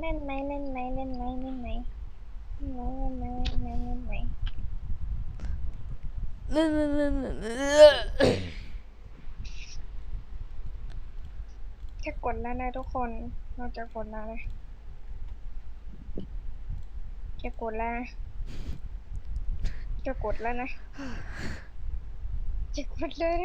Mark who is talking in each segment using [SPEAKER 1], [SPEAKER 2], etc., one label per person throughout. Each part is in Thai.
[SPEAKER 1] เล่นไหมเล่นไหมเล่นไหมเล่นไหมเล่นไหมเล่นไหมเล่นไหมเล่นเล่นเล่นแค่กดแล้วนะทุกคนเราจะกดแล้วเลยแค่กดแล้วจะกดแล้วนะจะกดเลย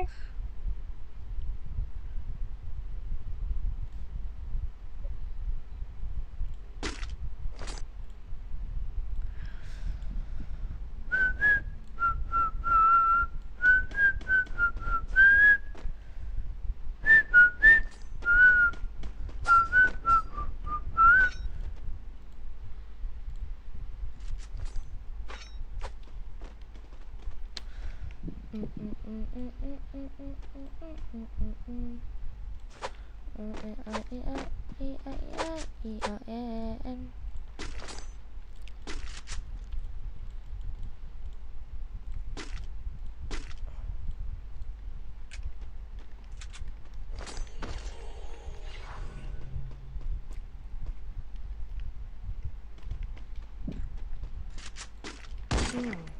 [SPEAKER 1] still.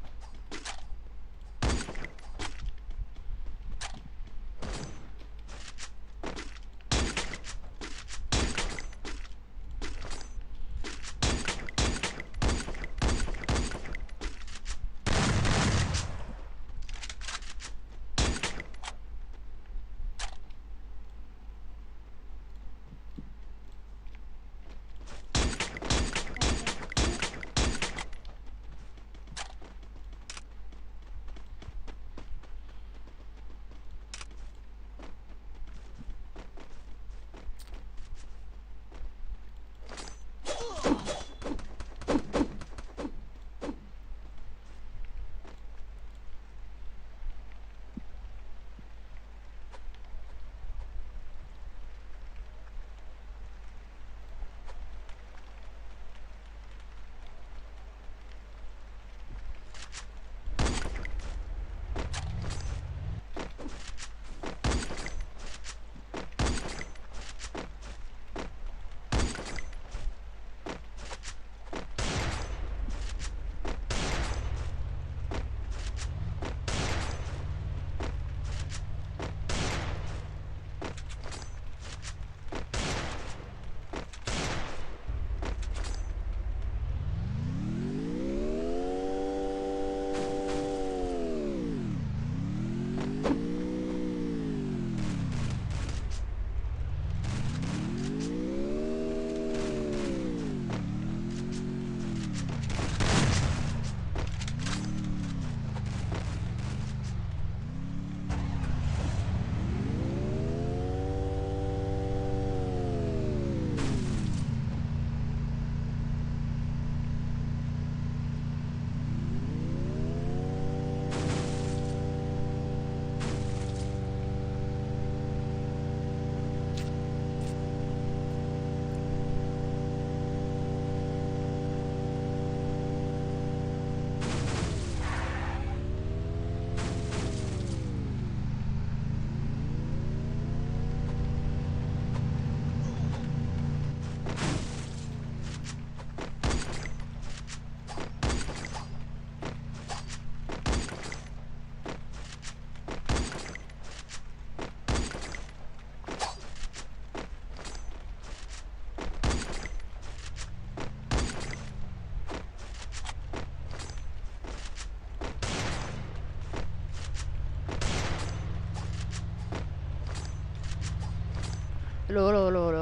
[SPEAKER 2] โหลโหลโหลโหล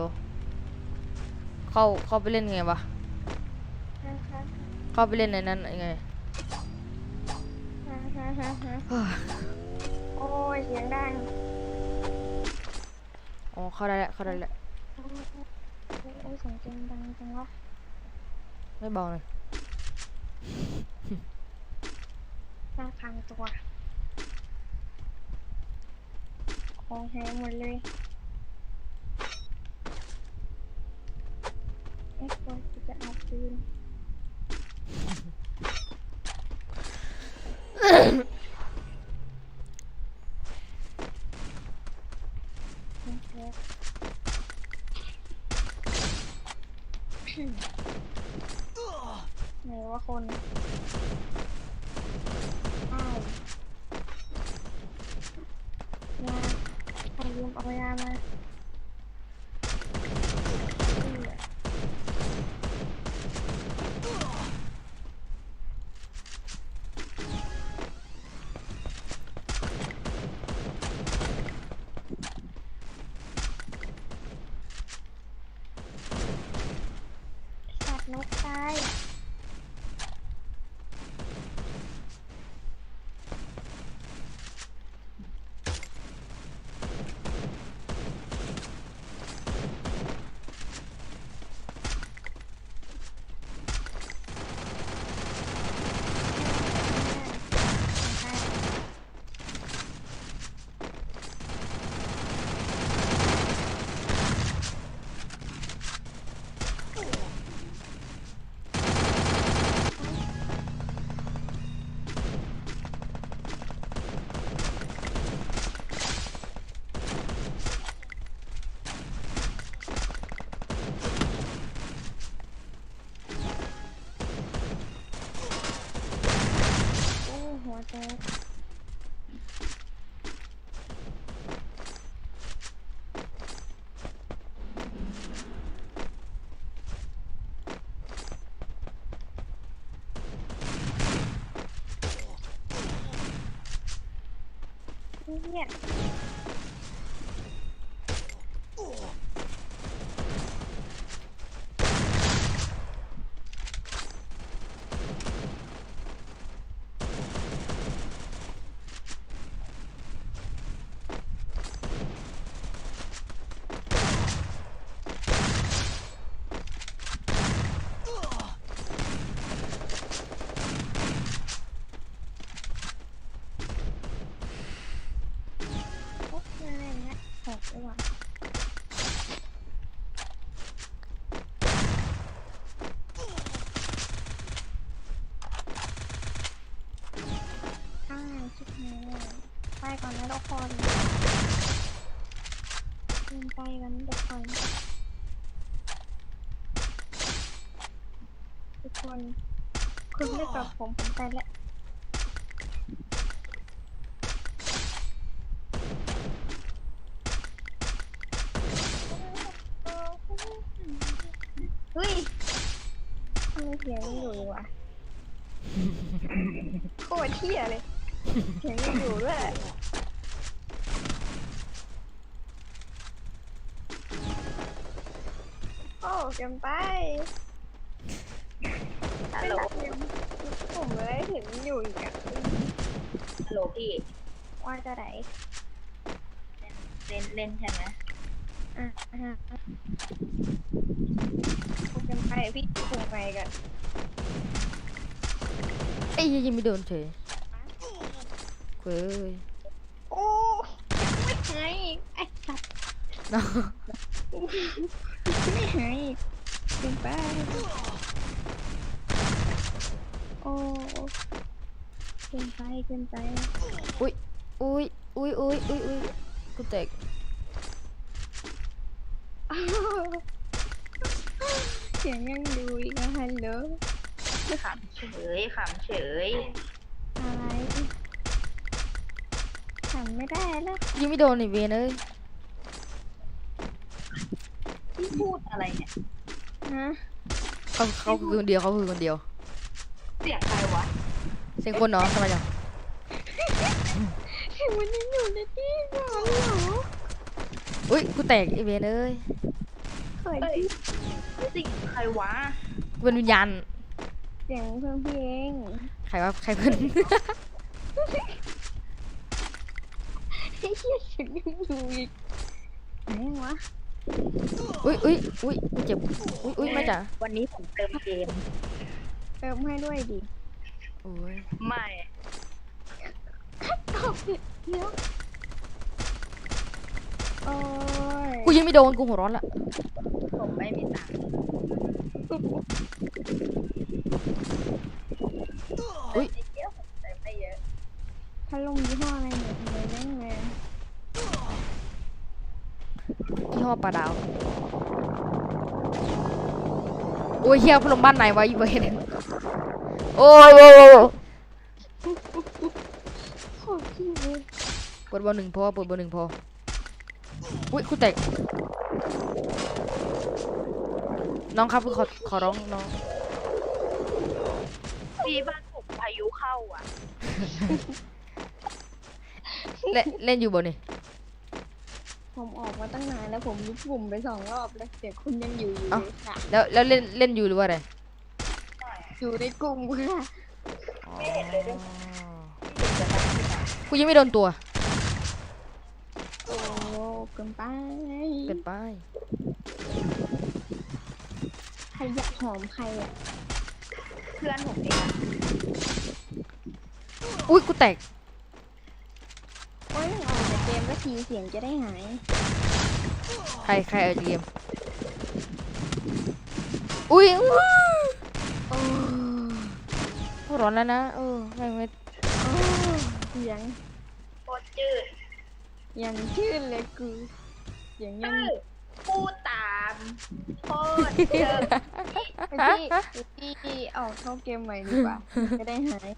[SPEAKER 2] เข้าเข้าไปเล่นไงวะ
[SPEAKER 1] ฮะฮะ
[SPEAKER 2] เข้าไปเล่นในนั้นยังไง
[SPEAKER 1] ฮะฮะฮะฮะโอ้ยเสียงดัง
[SPEAKER 2] อ๋อเข้าได้แล้วเข้าได้แล้ว
[SPEAKER 1] โอ้ยโอ้ยเสียงจริงดังจังวะ
[SPEAKER 2] ไม่เบาเลย
[SPEAKER 1] น่าพังตัว ของหายหมดเลย Thanks for getting up to you. เนี่ยโอ้ยอะไรเนี่ยหกเลยว่ะอ้าวชิบหายแล้วไปก่อนนะ ทุกคนเดินไปกันทุกคนทุกคนคุณไม่กับผมผมไปแล้วเฮ้ยทำไมเสียงยังอยู่วะโคตรเที่ยเลยเสียงยังอยู่ด้วย กินไป
[SPEAKER 3] ฮัลโหล
[SPEAKER 1] ผมเลยเห็นอยู่อีกอะ
[SPEAKER 3] ฮัลโหลพี่
[SPEAKER 1] ว่าจะไหน
[SPEAKER 3] เล่นเล่นใช่ไหม
[SPEAKER 1] อะฮะโอ้เกินไปพี่ถูกไปกัน
[SPEAKER 2] ไอ้ยยังไม่โดนเฉยเว้ย
[SPEAKER 1] โอ้ไม่หายอีกไอ้สัตว์
[SPEAKER 2] เนาะ
[SPEAKER 1] ไม่หายอีกเกินไป โอ้เกินไปเกินไป
[SPEAKER 2] อุ้ยอุ้ยอุ้ยอุ้ยอุ้ยอุ้ยกูแตก
[SPEAKER 1] เสียงยังดูอีกนะฮัลโหล
[SPEAKER 3] ขำเฉยขำเฉย
[SPEAKER 1] อะไรทำไม่ได้แล้ว
[SPEAKER 2] ยังไม่โดนอีเวนเอ้ย
[SPEAKER 3] พี่พูดอะไรเนี่ย
[SPEAKER 1] ฮะ
[SPEAKER 2] เขาเขาคือคนเดียวเขาคือคนเดียว
[SPEAKER 3] เสียงใครวะ
[SPEAKER 2] เสียงคนเนาะทำไมจัง
[SPEAKER 1] เสียงมันยังอยู่ในที่ก่อนเหรอ
[SPEAKER 2] อุ้ยกูแตกอีเวนเอ้ย
[SPEAKER 1] เคย
[SPEAKER 3] เฮ้ยเสียงใครวะ
[SPEAKER 2] กูเป็นวิญญาณ
[SPEAKER 1] เสียงเพื่อนพี่เอง
[SPEAKER 2] ใครวะใครเพื่อน
[SPEAKER 1] ไอ้เหี้ยเสียงยังอยู่อีกไหนวะ
[SPEAKER 2] อุ้ยอุ้ยอุ้ยกูเจ็บอุ้ยอุ้ยไม่จ้ะ
[SPEAKER 3] วันนี้ผมเติมเกม
[SPEAKER 1] เติมให้ด้วยดิ
[SPEAKER 2] โอ้ย
[SPEAKER 3] ไม่
[SPEAKER 1] ตอบผิดเดี๋ยวโอ้ย
[SPEAKER 2] กูยังไม่โดนกูหัวร้อนละ
[SPEAKER 3] ผมไม่มีตังค์
[SPEAKER 2] อุ้ย
[SPEAKER 3] นิดเดียวผมเติมไม่เยอะ
[SPEAKER 1] พัดลมยี่ห้ออะไรเนี่ยทำไมแม่งเลย
[SPEAKER 2] ยี่ห้อปลาดาวโอ้ยเฮียพลมบ้านไหนวะอีเวนโอ้ยโอ้ยโอ้ย
[SPEAKER 1] โคตรขี้เปิ
[SPEAKER 2] ดเบอร์หนึ่งพอเปิดเบอร์หนึ่งพออุ้ยกูแตกน้องครับขอขอร้องน้อง
[SPEAKER 3] พี่บ้านผมพายุเข้าอะ
[SPEAKER 2] เล่นเล่นอยู่บนนี่
[SPEAKER 1] มออกมาตั้งนานแล้วผมยุบปุ่มไปสองรอบแล้วเดี๋ยวคุณยังอยู่อยู่เลยค่ะ
[SPEAKER 2] แล้วแล้วเล่นเล่นอยู่หรือว่าอะไร
[SPEAKER 1] อยู่ในกลุ่มค่ะ
[SPEAKER 3] ไม่เห็นเลยด้วย
[SPEAKER 2] กูยังไม่โดนตัว
[SPEAKER 1] โอ้เกินไป
[SPEAKER 2] เกินไป
[SPEAKER 1] ใครอยากหอมใครอะ
[SPEAKER 3] เพื่อนผมเองอะ
[SPEAKER 2] อุ้ยกูแตก
[SPEAKER 1] โอ้ยออกจากเกมก็ทีเสียงจะได้หาย
[SPEAKER 2] ใครใครเอาเกมอุ้ยร้อนแล้วนะเออไม่ไม่
[SPEAKER 1] โอ้เสียง
[SPEAKER 3] โคตรจืด
[SPEAKER 1] ยังชื่นเลยกูเสียงยัง
[SPEAKER 3] พูดตามโคตรเจอ
[SPEAKER 1] ไปพี่พี่ออกเข้าเกมใหม่ดีกว่าจะได้หาย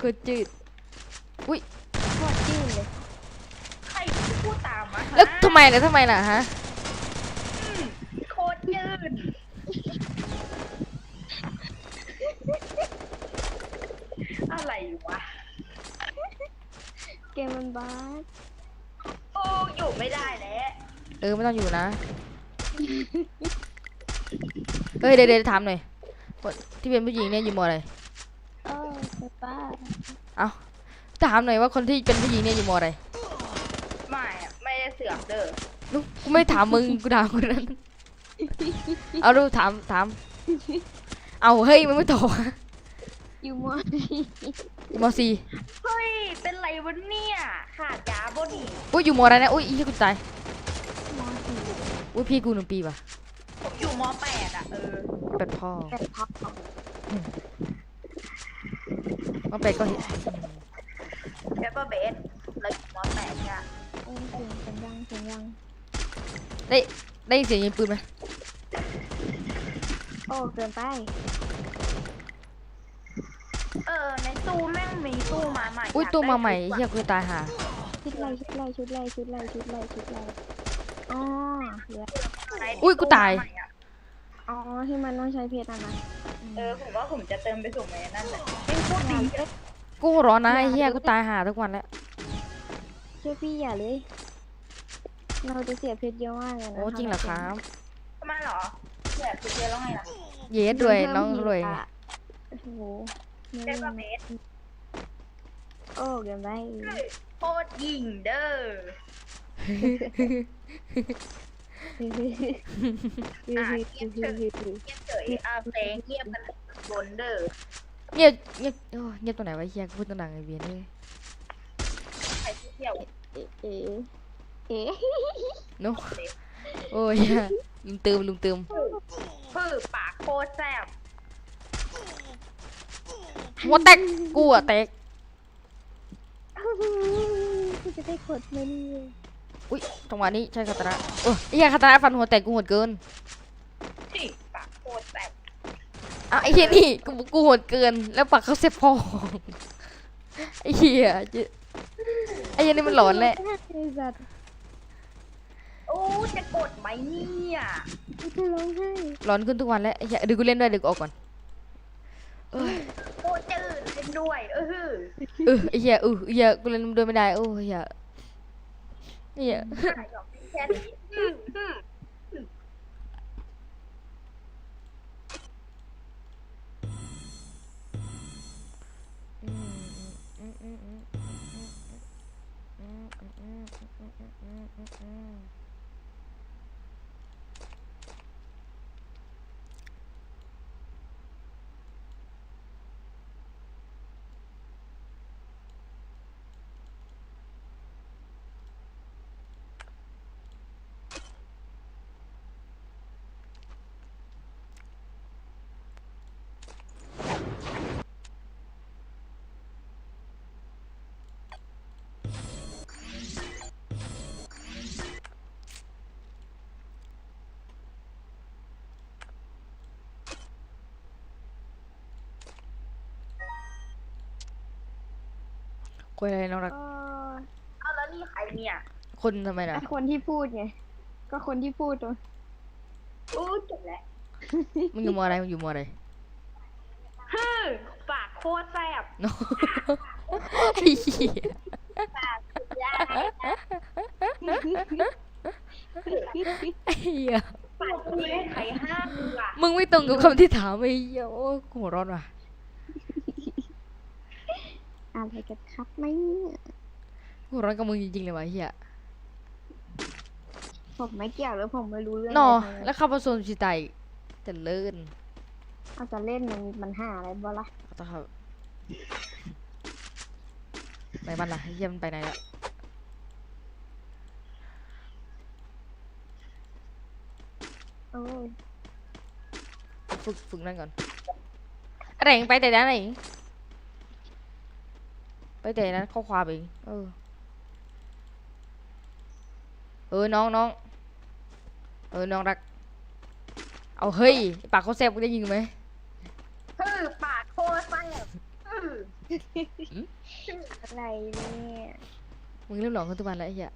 [SPEAKER 2] กูจืด
[SPEAKER 1] โคตรชื่นเลย
[SPEAKER 3] พูดตามอะฮะ
[SPEAKER 2] แล้วทำไมล่ะทำไมล่ะฮะ
[SPEAKER 3] โคตรยืดอะไรวะ
[SPEAKER 1] เกมมันบ้าส
[SPEAKER 3] โอ้อยู่ไม่ได้แล้ว
[SPEAKER 2] เออไม่ต้องอยู่นะ เฮ้ยเดี๋ยวเดี๋ยวถามหน่อยคนที่เป็นผู้หญิงเนี่ยอยู่มออะไร
[SPEAKER 1] เออไปป้า
[SPEAKER 2] ถามหน่อยว่าคนที่เป็นผู้หญิงเนี่ยอยู่มออะไร
[SPEAKER 3] ไม่อะไม่ได้เสือกเด้อ
[SPEAKER 2] ลูกกูไม่ถามมึงกูถามคนนั้น เอาดูถามถาม เอาเฮ้ยมึงไม่ตอบอะ
[SPEAKER 1] อยู่มอ
[SPEAKER 2] อยู่มอสี่
[SPEAKER 3] เฮ้ย เป็นไรวะเนี่ยขาดยาบ่นี่
[SPEAKER 2] อุ้ยอยู่มออะไรนะอุ้ยอีกกูตาย
[SPEAKER 1] มอสี่
[SPEAKER 2] อุ้ยพี่กูหนึ่งปีป่ะ
[SPEAKER 3] ผมอยู่มแปดอะเออ
[SPEAKER 2] เป็นพ่อ
[SPEAKER 1] แต่พัก
[SPEAKER 2] มาไปดก็เห็น
[SPEAKER 3] แคปเปอร์เบสแล้วอยู่มแปดเนี่ย
[SPEAKER 1] โอ้เสียงเสียงยังเสียงยัง
[SPEAKER 2] ได้ยินเสียงยิงปืนไหม
[SPEAKER 1] โอ้เกินไป
[SPEAKER 3] เออ ในตู้แม่งมีตู้มาใหม่
[SPEAKER 2] อุ้ยา
[SPEAKER 3] ก
[SPEAKER 2] ตัวมาใหม่
[SPEAKER 3] ได้
[SPEAKER 2] เฮียกูจะตายหา
[SPEAKER 1] ชุดไล่ชุดไล่ชุดไล่ชุดไล่ชุดไล่ชุดไล่อ๋อเหลือ
[SPEAKER 3] ใน
[SPEAKER 2] อุ้ยกูตาย
[SPEAKER 3] ตู้มใหม่อะ
[SPEAKER 1] อ๋อที่มันต้องใช้เพชรอะนะ
[SPEAKER 3] เออผมว่าผมจะเติมไปส่งในนั่นแหละเป็นโคตรดีอะ
[SPEAKER 2] กูหัวร้อนนะไอ้เฮียกูตายหาทุกวันแล้ว
[SPEAKER 1] เชื่อพี่อย่าเลย เราจะเสียเพชรเยอะมากเลยนะ
[SPEAKER 2] โอ้จริงเหรอครับ
[SPEAKER 3] ทำไมเหรอแบบคุณเจอแล้วไงล่ะ
[SPEAKER 2] เย็ดด้วยน้องรวย
[SPEAKER 1] โอ้โหไม่
[SPEAKER 3] แค
[SPEAKER 1] เล่
[SPEAKER 3] ป
[SPEAKER 1] น
[SPEAKER 3] เปอร์เบส
[SPEAKER 1] โอ้เกินไป
[SPEAKER 3] โคตรยิงเด้อ
[SPEAKER 1] อะ
[SPEAKER 3] เงียบเฉยอาเพลงเงียบกันบนเด้อ
[SPEAKER 2] เงียบเงียบโอ้เงียบตรงไหนวะเฮียกูพูดตรงไหนไอ้เวียนเลย
[SPEAKER 3] ใครที่เที่ยว
[SPEAKER 1] เอ๊ะเอ๊ะเอ๊ะ
[SPEAKER 2] โนโอ้ยเหี้ยลุมเติมลุมเติม
[SPEAKER 3] พือปากโคตรแซ่บ
[SPEAKER 2] หัวแตกกูอะแตก
[SPEAKER 1] กูจะได้กดไหมเนี่ย
[SPEAKER 2] อุ้ยจังหวะนี้ใช่คาตาระโอ้ยไอ้เฮียคาตาระฟันหัวแตกกูโหดเกิน
[SPEAKER 3] ที่ปากโคตรแซ่บ
[SPEAKER 2] อะไอ้เฮียนี่กูกูโหดเกิน แล้วปากเขาเสียบพองไอ้เฮียเจ๊ไอ้เฮียนี่มันหลอนแหละ
[SPEAKER 1] ไอ้สัตว์
[SPEAKER 3] โอ้จะกดไหมเนี่ย
[SPEAKER 1] กูจะร้องไห้
[SPEAKER 2] หลอนขึ้นทุกวันแล้วไอ้เฮียเดี๋ยวกูเล่นด้วยเดี๋ยวกูออกก่อนเอ้ย
[SPEAKER 3] โคตรจืดเล่นด้วย เออ
[SPEAKER 2] เออไอ้เฮียเออไอ้เฮียกูเล่นด้วยไม่ได้โอ้ยเฮียไอ้เฮีย
[SPEAKER 3] ใครหรอกแค่นี้อืมอืม
[SPEAKER 2] อ คุยอะไรน้องรัก
[SPEAKER 1] ก็
[SPEAKER 3] เอาแล้วนี่ใครเนี่ย
[SPEAKER 2] คนทำไมนะ
[SPEAKER 1] ก็คนที่พูดไง ก็คนที่พูดตัว
[SPEAKER 3] อู้จบแล้ว
[SPEAKER 2] มึงอยู่มออะไรมึงอยู่มออะไร
[SPEAKER 3] ฮึมปากโคตรแซ่บ
[SPEAKER 2] น้องไอ้เหี้ย
[SPEAKER 3] ปากสุดยอด
[SPEAKER 2] ไอ้เหี้ย
[SPEAKER 3] ปากนี้ใครห้ามมึงอะ
[SPEAKER 2] มึงไม่ตรงกับคำที่ถามไอ้เหี้ยโอ้กูหัวร้อนว่ะ
[SPEAKER 1] อะไรกันครับไม่เนี่ย
[SPEAKER 2] กูหัวร้อนกับมึงจริงๆเลยว่ะไอ้เหี้ย
[SPEAKER 1] ผมไม่เกี่ยวแล้วผมไม่รู้เรื่อง
[SPEAKER 2] นอ
[SPEAKER 1] อะไรทั้ง
[SPEAKER 2] แล้วข้าผสมชิไตจะเลิน
[SPEAKER 1] เอาจะเล่นมันมีปัญหาอะไรบ้างล่ะ
[SPEAKER 2] ขอโทษครับไหนมันล่ะไอ้เหี้ยมันไปไหนละ
[SPEAKER 1] โอ้ย
[SPEAKER 2] ฝึกฝึกนั่นก่อนอะไรเองไปแต่นั้นเอง ไปแต่นั้นข้อความเองเออ เออน้องน้องเออน้องรัก เอาเฮ้ยไอ้ปากเขาแซ่บมึงได้ยินไหม
[SPEAKER 3] ฮึมปากโคตรแซ่บฮึม
[SPEAKER 1] อะไรเนี่ย
[SPEAKER 2] มึงเริ่มหลอนขึ้นทุกวันแล้วไอ้เหี้ย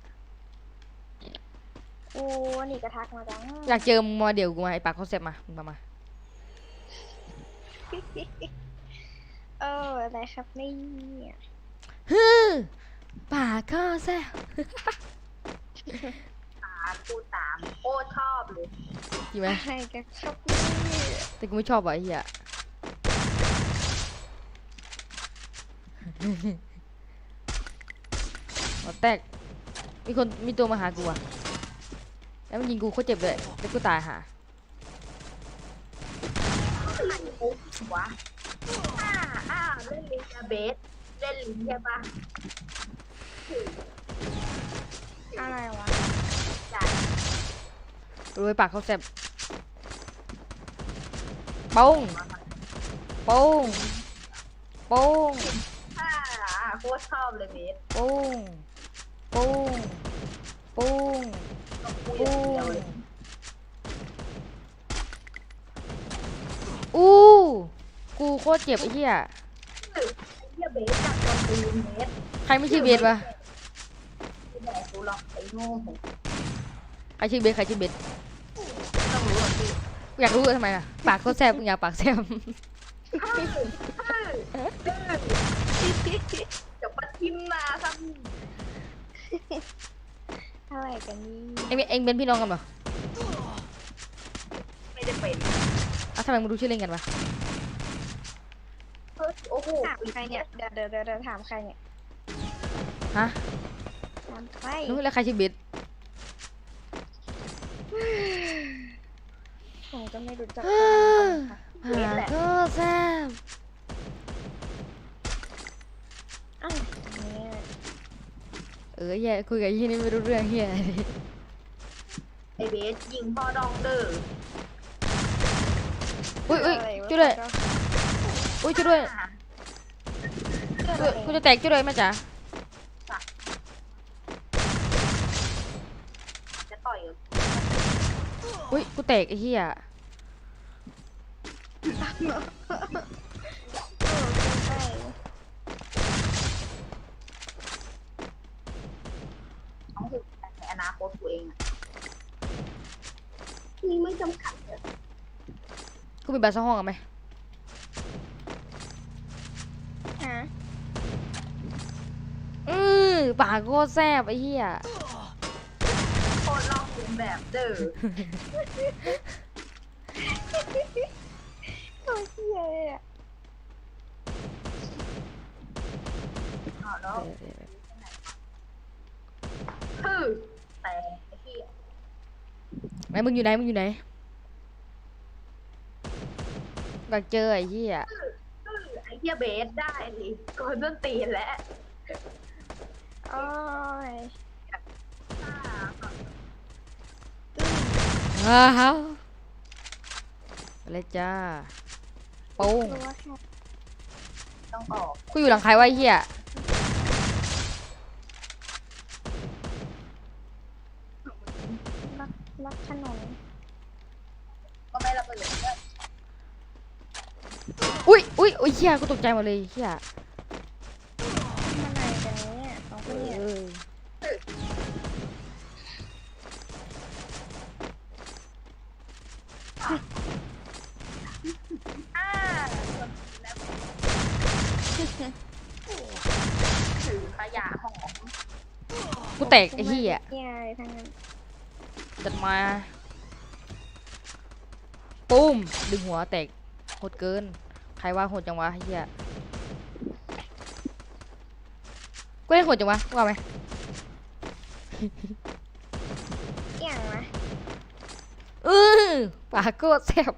[SPEAKER 1] โอ้นี่กระทักมาจัง
[SPEAKER 2] อยากเจอมึงมาเดี๋ยวกูมาไอ้ปากเขาแซ่บมามึงมามา
[SPEAKER 1] เอออะไรครับเนี่ย
[SPEAKER 2] ฮึปากเขาแซ่บ
[SPEAKER 3] ตามพูดตามโคตรชอบเลย
[SPEAKER 2] จริงไหม
[SPEAKER 1] อะไรกันครับเนี่ย
[SPEAKER 2] แต่กูไม่ชอบว่ะไอ้เหี้ยหัวแตก มีคนมีตัวมาหากูอะแล้วมันยิงกูโคตรเจ็บเลยแล้วกูตายหา
[SPEAKER 3] อะไรปุ๊บวะอ่าอ่าเล่นลิงอะเบส เล่นลิงใช่ปะ
[SPEAKER 1] อะไรวะ
[SPEAKER 3] จ่าย
[SPEAKER 2] รวยปากเขาแสบป้งป้งป้ง
[SPEAKER 3] อ่าโคตรชอบเลยเบส
[SPEAKER 2] ป้งป้งป้ง
[SPEAKER 3] ต้องพูดอ
[SPEAKER 2] ป้
[SPEAKER 3] ย่างเดียว
[SPEAKER 2] ง
[SPEAKER 3] เลย
[SPEAKER 2] อู้กูโคตรเจ็บไอ้เหี้ย
[SPEAKER 3] ไอ้ เหี้ยเบสจากคนตีนเบส
[SPEAKER 2] ใครไม่ชื่อเบสวะ
[SPEAKER 3] ไม่แดกกูหรอกไอ้โง่
[SPEAKER 2] ใครชื่อเบสใครชื่อเบส
[SPEAKER 3] ต้องรู้หรอกพี่
[SPEAKER 2] อยากรู้ทำไมล่ะปากเขาแสบมึงอยากปากแสบ
[SPEAKER 3] จะมาทิมนาซ้
[SPEAKER 1] อะไรกันนี่
[SPEAKER 2] เอ็งเป็นเอ็งเป็นพี่น้องกันปะำ
[SPEAKER 3] ไม่ได้เป็น
[SPEAKER 2] อ้าวทำไมมึงรู้ชื่อเล่นกันวะ
[SPEAKER 3] เฮ้ยโอ้โห
[SPEAKER 1] ถามใครเนี่ยเดี๋ยวเดี๋ยวเดี๋ยวเดี๋ยวถามใครเนี่ย
[SPEAKER 2] ฮะ
[SPEAKER 1] ถามใคร
[SPEAKER 2] นู้นแล้วใครชื่อเบส
[SPEAKER 1] ผมก็ไม่รู้จัก
[SPEAKER 2] อ่า
[SPEAKER 1] ค่ะ
[SPEAKER 2] ปากเขาแสบ
[SPEAKER 1] อะไรเนี่ย
[SPEAKER 2] เออเฮียคุยกับยี่นี่ไม่รู้เรื่องเฮีย
[SPEAKER 3] ไอเบสยิงพ่อดองเด้อ
[SPEAKER 2] อุ้ยอุ้ย
[SPEAKER 1] อะไรวะ
[SPEAKER 2] ช่วยด้วยอุ้ยช่วยด้วย กูจะแตกช่วยด้วยแม่จ๋า
[SPEAKER 3] จะต่อยกับ
[SPEAKER 2] อุ้ยกูแตกไอ้เฮีย
[SPEAKER 1] เออใช่
[SPEAKER 3] น้องคือในอนาคตตัวเองอะนี่ไม่จำกัดเลย
[SPEAKER 2] กูมีบัตรซ่องห้องกันไหม
[SPEAKER 1] ฮะ
[SPEAKER 2] อือปากโคตรแสบไอ้เฮีย
[SPEAKER 3] โคตรลอกเลียนแบบเด้อ
[SPEAKER 1] โอ้ยเหี้ยเลยอะ
[SPEAKER 3] เอาแล้วคือแต่ไอ้ที่
[SPEAKER 2] ไหนมึงอยู่ไหนมึงอยู่ไหนอยากเจอไอ้เฮีย
[SPEAKER 3] คือไอ้เหี้ยเบสได้ดิโกนต้นตีนแล้ว
[SPEAKER 1] โอ้ย
[SPEAKER 3] อ่า
[SPEAKER 2] อ้าวไปเลยจ้าโป้ง
[SPEAKER 1] รู้ว่าแค่
[SPEAKER 3] ต้องออก
[SPEAKER 2] กูอยู่หลังใครวะไอ้เฮีย
[SPEAKER 1] รักรักขนม
[SPEAKER 3] ก็ไม่ระเบิดด้วย
[SPEAKER 2] อุ้ยอุ้ยอุ้ยเฮียกูตกใจหมดเลยเฮีย
[SPEAKER 1] มันอะไรกัน
[SPEAKER 2] แตกไอ้เหี้ย
[SPEAKER 1] เหี้ยอะไรทั้งนั้น
[SPEAKER 2] จัดมา ปุ้ม ดึงหัวแตกโหดเกิน ใครว่าโหดจังวะไอ้เหี้ยกูได้โหดจังวะว่าไหม
[SPEAKER 1] เกี่ยงวะ
[SPEAKER 2] เออปากโคตรแซ่บ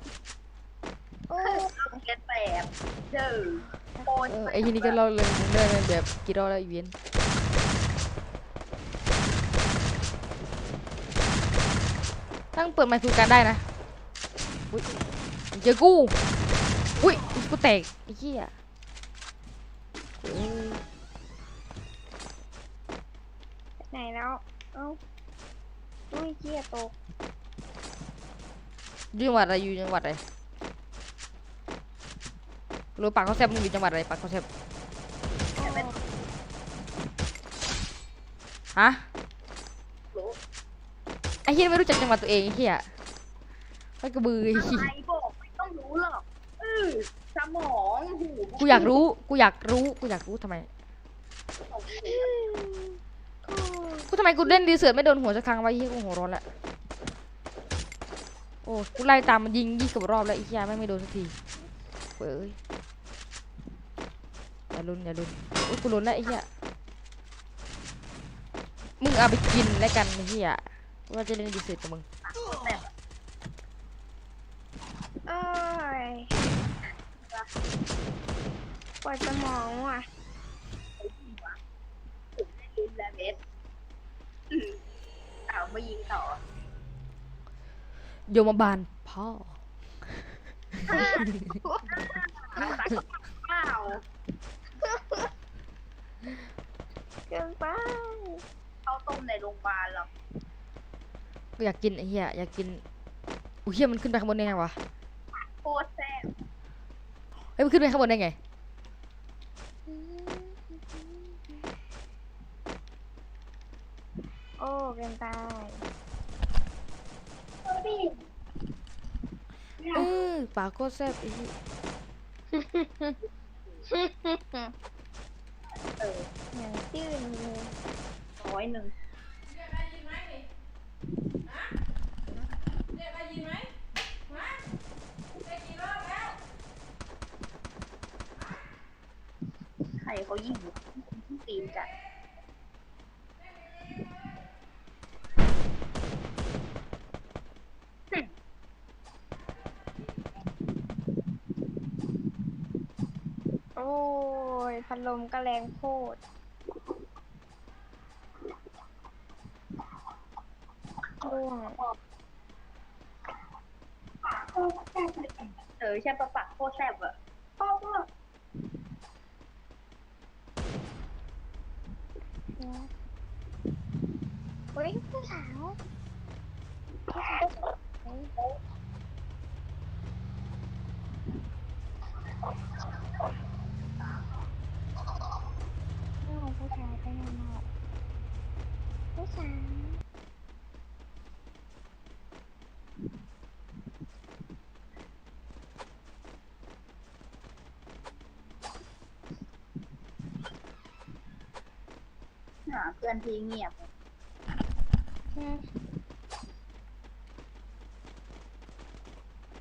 [SPEAKER 1] โอ้
[SPEAKER 3] แกแตกเด้อโอน
[SPEAKER 2] เออไอ้ทีนี้ก็เล่าเลยเรื่องแบบกี่รอบแล้วอีเวนต์ ตั้งเปิดไมค์คุยกันได้นะอุ้ยเจอกูอุ้ยกูแตกไอ้เหี้ยเอ้ย
[SPEAKER 1] ไหนแล้ว เอ้าอุ้ยเหี้ยตก
[SPEAKER 2] อยู่จังหวัดอะไรอยู่จังหวัดอะไรรู้ปากเขาแซบมึงอยู่จังหวัดอะไรปากเขาแซบฮะ
[SPEAKER 3] รู้
[SPEAKER 2] ไอ้เหี้ยไม่รู้จักจังหวัดตัวเองไอ้เหี้ยไอ้กระบือไอ้
[SPEAKER 3] อะ
[SPEAKER 2] เหี้ย
[SPEAKER 3] ไรบอกไม่ต้องรู้หรอกเออสมองหู
[SPEAKER 2] กูอยากรู้ กูอยากรู้ กูอยากรู้ทำไม กูทำไมกูเล่นดีเสือไม่โดนหัวสักครั้งวะไอ้เหี้ยกูหัวร้อนละโอ้ กูไล่ตามมันยิงยี่สิบรอบแล้วไอ้เหี้ยแม่งไม่โดนสักทีเว้ยอย่าลุ้นอย่าลุ้นอุ้ยกูลุ้นแล้วไอ้เหี้ยมึงเอาไปกินแล้วกันไอ้เหี้ย ว่าจะเล่นดีเสือกับมึง
[SPEAKER 1] เอ้ยปวดสมองว่ะ
[SPEAKER 3] ลินและเบสอืมเอามายิงต่อ
[SPEAKER 2] โยมบาลพ่อ
[SPEAKER 3] รักษาเปล่า
[SPEAKER 1] เกินไป
[SPEAKER 3] เข้าต้มในโรงพยาบาลหรอก
[SPEAKER 2] กู อยากกินไอ้เหี้ยอยากกินอุ้ยเหี้ยมันขึ้นไปข้างบนได้ไงวะ
[SPEAKER 3] โคตรแซ่บ
[SPEAKER 2] เฮ้ยมันขึ้นไปข้างบนได้ไง
[SPEAKER 1] โอ้เกินไป
[SPEAKER 2] เออปากโคตรแซ่บไอ้เหี้ย
[SPEAKER 3] เออ
[SPEAKER 1] อย่างจืดเลย
[SPEAKER 3] ร้อยหนึ่งใคร เขายิงตีนจัด
[SPEAKER 1] โอ้ยพัดลมก็แรงโคตรร่วง
[SPEAKER 3] เออใช่ปะปะโคตรแซ่บอะพ่อพ่อ
[SPEAKER 1] เฮ้ยผู้สาวผู้สาวเฮ้ยเอาผู้ชายไปนอนหลับผู้สาว
[SPEAKER 3] หาเพื่อนที่เงียบ